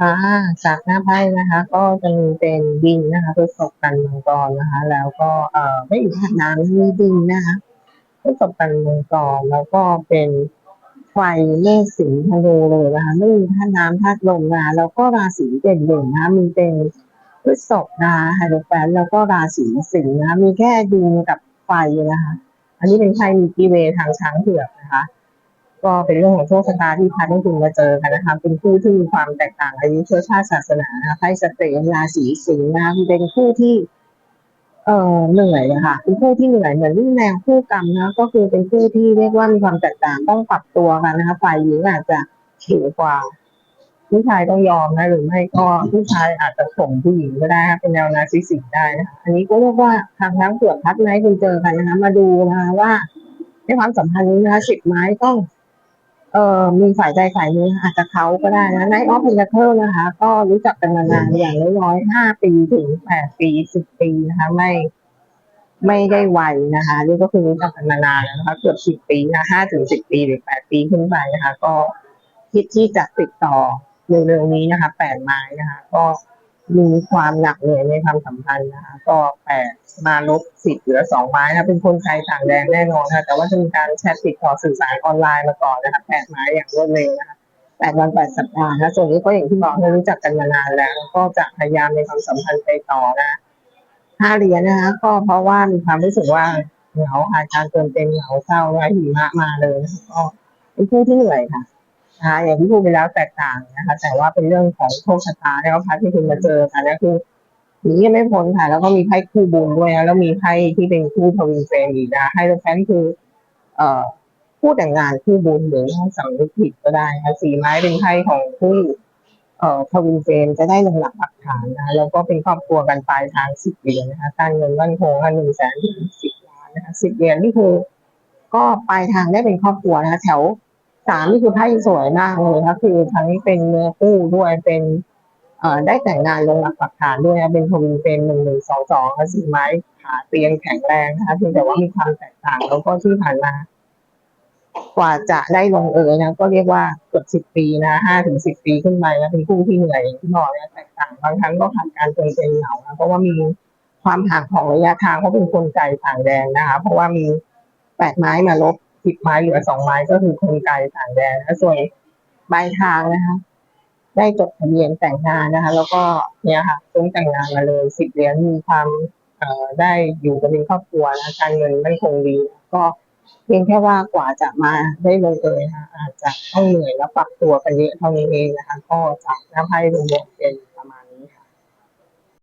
ค่ะจากหน้าไพ่นะคะ ก็จะมีเป็นดินนะคะทดสอบกันมังกรนะคะ แล้วก็เอ่อไม่อยู่าน้ำมีดินนะคะทดสอบกันมังกรแล้วก็เป็นไฟเมฆสิงธนูเลยนะคะไม่มีธาน้ำธาลมนะคะแล้วก็ราศีเด่นๆนะคะมีเป็นพฤษภนะคะไฮโดรแฟนแล้วก็ราศีสิงห์นะคะมีแค่ดินกับไฟนะคะ อันนี้เป็นไพ่มีกีเวทางช้างเผือกน ก็เป็นเรื่องของโชคชะตาที่พัดให้คุณมาเจอกันนะคะเป็นคู่ที่มีความแตกต่างอายุเชื้อชาติศาสนานะคะไพ่สเตนราศีสิงห์นะคะเป็นคู่ที่ เอ่อเหนื่อยอะค่ะเป็นคู่ที่เหนื่อยเหมือนวิ่งแนวคู่กรรมนะก็คือเป็นคู่ที่เรียกว่ามีความแตกต่างต้องปรับตัวกันนะคะฝ่ายหญิงอาจจะเขียวกว่าผู้ชายต้องยอมนะหรือไม่ก็ผู้ชายอาจจะส่งผู้หญิงก็ได้นะคะเป็นแนวนาซิสิกได้นะคะอันนี้ก็เรียกว่าทางทั้งเผือกพัดไม้คุณเจอกันนะคะมาดูนะคะว่าในความสัมพันธ์นี้นะคะสิบไม้ต้อง เอ่อมีฝ่ายใดฝ่ายนี้อาจจะเขาก็ได้นะในออฟเพนเทิลนะคะ ก็รู้จักกันมานานอย่างน้อยๆห้าปีถึงแปดปีสิบปีนะคะ ไม่ไม่ได้ไวนะคะ นี่ก็คือรู้จักกันมานานแล้วนะคะ เกือบสิบปีนะห้าถึงสิบปีหรือแปดปีขึ้นไปนะคะ ก็คิดที่จะติดต่อเร็วๆนี้นะคะแปดไม้นะคะ ก็ มีความหนักเหนื่อยในความสัมพันธ์นะคะก็แปดมาลบสิบเหลือสองไม้นะเป็นคนไทยต่างแดนแน่นอนค่ะแต่ว่าจะมีการแชทติดต่อสื่อสารออนไลน์มาก่อนนะคะแปดไม้อย่างรวดเร็วนะคะแปดวันแปดสัปดาห์นะส่วนนี้ก็อย่างที่บอกเรารู้จักกันมานานแล้ว ก็จะพยายามในความสัมพันธ์ไปต่อนะห้าเหรียญนะคะ ก็เพราะว่ามีความรู้สึกว่าเหงาอาการเติมเต็มเหงาเศร้าและหิมะมาเลยนะคะก็เป็นผู้ที่เหนื่อยค่ะ นะคะอย่างที่พูดไปแล้วแตกต่างนะคะ แต่ว่าเป็นเรื่องของโชคชะตาแล้วก็พัดที่คุณมาเจอกันนคือหนีไม่พ้นค่ะ แล้วก็มีไพ่คู่บุญด้วยนะแล้วมีไพ่ที่เป็นคู่ทวินเฟรมอีกนะให้แฟนคือ เอ่อคู่แต่งงานคู่บุญหรือสังนึกผิดก็ได้นะสีไม้เป็นไพ่ของคู่เอ่อทวินเฟรมจะได้ลงหลักปักฐานนะแล้วก็เป็นครอบครัวกันปลายทางสิบเหรียญนะคะการเงินมั่นคงค่ะหนึ่งแสนถึงสิบล้านนะคะสิบเหรียญนี่คือก็ปลายทางได้เป็นครอบครัวนะคะแถว สามนี่คือไพ่สวยมากเลยนะคะคือทั้งเป็นเนื้อคู่ด้วยเป็นเอ่อได้แต่งงานลงหลักปักฐานด้วยนะเป็นทวินเฟรมหนึ่งหนึ่งสองสองสีไม้ขาเตียงแข็งแรงนะคะเพียงแต่ว่ามีความแตกต่างแล้วก็ที่ผ่านมา กว่าจะได้ลงเอยนะก็เรียกว่าเกือบสิบปีนะห้าถึงสิบปีขึ้นไปนะเป็นคู่ที่เหนื่อยอย่างที่บอกนะแตกต่างบางครั้งก็ผ่านการเป็นเป็นเหงานะเพราะว่ามีความห่างของระยะทางเพราเป็นคนไกลต่างแดนนะคะ เพราะว่ามีแปดไม้มาลบ สิบไม้เหลือสองไม้ก็คือคนไกลต่างแดนนะส่วนปลายทางนะคะ ได้จดทะเบียนแต่งงานนะคะ แล้วก็เนี่ยค่ะซุ้มแต่งงานมาเลยสิบเหรียญมีความเอ่อได้อยู่กันเป็นครอบครัวนะการเงินมั่นคงดี ก็เพียงแค่ว่ากว่าจะมาได้ลงเอยนะคะอาจจะต้องเหนื่อยและปรับตัวกันเยอะเท่านี้เองนะคะ ก็จากหน้าไพ่รวมๆเป็น